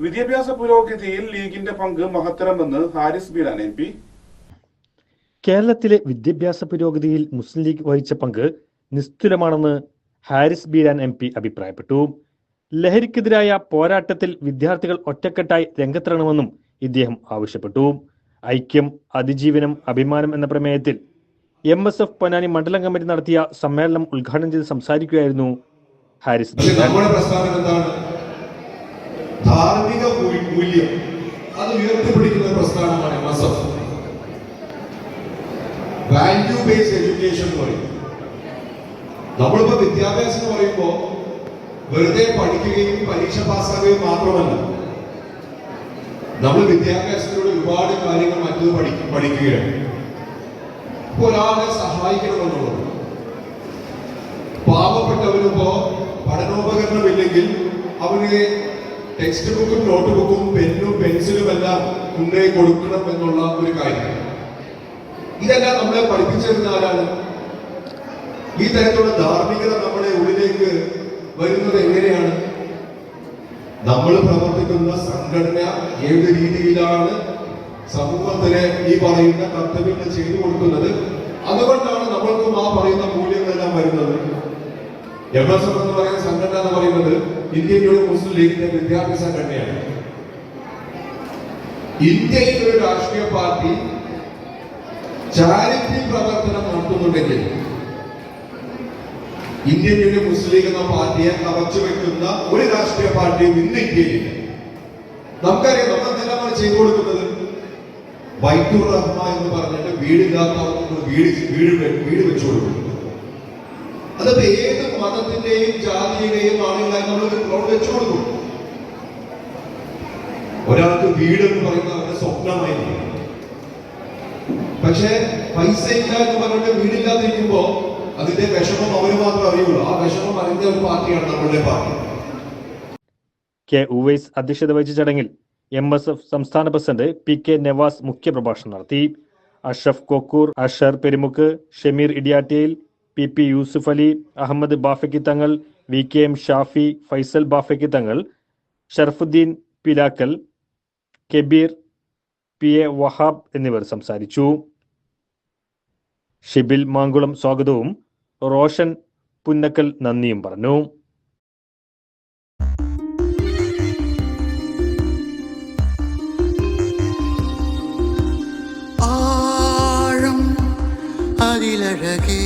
വിദ്യാഭ്യാസ പുരോഗതിയിൽ ലീഗിന്റെ പങ്ക് മഹത്തരമെന്ന് ഹാരിസ് ബീരാൻ എം പി. കേരളത്തിലെ വിദ്യാഭ്യാസ പുരോഗതിയിൽ മുസ്ലിം ലീഗ് വഹിച്ച പങ്ക് നിസ്തുലമാണെന്ന് ഹാരിസ് ബീരാൻ എം പി അഭിപ്രായപ്പെട്ടു. ലഹരിക്കെതിരായ പോരാട്ടത്തിൽ വിദ്യാർത്ഥികൾ ഒറ്റക്കെട്ടായി രംഗത്തിറങ്ങണമെന്നും ഇദ്ദേഹം ആവശ്യപ്പെട്ടു. ഐക്യം അതിജീവനം അഭിമാനം എന്ന പ്രമേയത്തിൽ എം എസ് എഫ് പൊന്നാനി മണ്ഡലം കമ്മിറ്റി നടത്തിയ സമ്മേളനം ഉദ്ഘാടനം ചെയ്ത് സംസാരിക്കുകയായിരുന്നു ഹാരിസ് ബീരാൻ. ധാർമ്മിക മൂല്യം. അത് ഉയർത്തിപ്പിടിക്കുന്ന പ്രസ്ഥാനമാണ് എഫ് വാല്യൂ ബേസ്ഡ് എഡ്യൂക്കേഷൻ എന്ന് പറയും. നമ്മളിപ്പോ വിദ്യാഭ്യാസം എന്ന് പറയുമ്പോ വെറുതെ പഠിക്കുകയും പരീക്ഷ പാസ്സാകുകയും മാത്രമല്ല നമ്മൾ വിദ്യാഭ്യാസത്തിലൂടെ ഒരുപാട് കാര്യങ്ങൾ മറ്റത് പഠിക്കും പഠിക്കുകയാണ്. ഒരാളെ സഹായിക്കണമെന്നുള്ളത് പാവപ്പെട്ടവരിപ്പോ പഠനോപകരണമില്ലെങ്കിൽ അവന് ടെക്സ്റ്റ് ബുക്കും നോട്ട് ബുക്കും പെന്നും പെൻസിലും എല്ലാം കൊണ്ടേ കൊടുക്കണം എന്നുള്ള ഒരു കാര്യം. ഇതെല്ലാം നമ്മളെ പഠിപ്പിച്ചിരുന്ന ആരാണ്? ഈ തരത്തിലുള്ള ധാർമ്മികത നമ്മുടെ ഉള്ളിലേക്ക് വരുന്നത് എങ്ങനെയാണ്? നമ്മൾ പ്രവർത്തിക്കുന്ന സംഘടന ഏത് രീതിയിലാണ് സമൂഹത്തിന് ഈ പറയുന്ന കർത്തവ്യങ്ങൾ ചെയ്തു കൊടുക്കുന്നത്? അതുകൊണ്ടാണ് നമ്മൾക്കും ആ പറയുന്ന മൂല്യങ്ങളെല്ലാം വരുന്നത്. എം എസ് പറയുന്ന സംഘടന എന്ന് പറയുന്നത് ഇന്ത്യൻ യൂണിയൻ മുസ്ലിം ലീഗിന്റെ വിദ്യാർത്ഥി സംഘടനയാണ് ഇന്ത്യയിൽ ഒരു രാഷ്ട്രീയ പാർട്ടി ചാരിറ്റി പ്രവർത്തനം നടത്തുന്നുണ്ടെങ്കിൽ ഇന്ത്യൻ മുസ്ലിം ലീഗ് എന്ന പാർട്ടിയെ കവച്ചു വെക്കുന്ന ഒരു രാഷ്ട്രീയ പാർട്ടിയും ഇന്ന് ഇന്ത്യയിലില്ല നമുക്കറിയാം നമ്മൾ എന്തെല്ലാമാണ് ചെയ്തു കൊടുക്കുന്നത്? വൈദ്യുർ റഹ്മ എന്ന് പറഞ്ഞിട്ട് വീടില്ലാത്തവർക്ക് വീട് വീട് വീട് വെച്ചു കൊടുക്കുന്നു. അതിപ്പോ ഏത് മതത്തിന്റെയും ജാതിയുടെയും ആളുകളായി നമ്മൾ അവിടെ വെച്ചു ഒരാൾക്ക് വീട് എന്ന് പറയുന്നത് അവരുടെ സ്വപ്നമായിരിക്കും. പക്ഷേ പൈസ ഇല്ല എന്ന് പറഞ്ഞിട്ട് വീടില്ലാതിരിക്കുമ്പോ അതിന്റെ വിഷമം അവർ മാത്രം അറിയുള്ളൂ. ആ വിഷമം അറിഞ്ഞ ഒരു പാർട്ടിയാണ് നമ്മളുടെ പാർട്ടി. കെ ഉവൈസ് അധ്യക്ഷത വഹിച്ച ചടങ്ങിൽ എം എസ് എഫ് സംസ്ഥാന പ്രസിഡന്റ് പി കെ നവാസ് മുഖ്യപ്രഭാഷണം നടത്തി. Ashraf Kokkur Ashar Perumukku Shameer Idiyattayil P P Yusuf Ali Ahammed Bafaqi Thangal V K M Shafi Faisal Bafaqi Thangal Sharafudheen Pilakkal Kabeer P A Wahab എന്നിവർ സംസാരിച്ചു. ഷിബിൽ മാങ്കുളം സ്വാഗതവും. റോഷൻ പുന്നക്കൽ നന്ദിയും പറഞ്ഞു. ആഴം അതിലഴകേ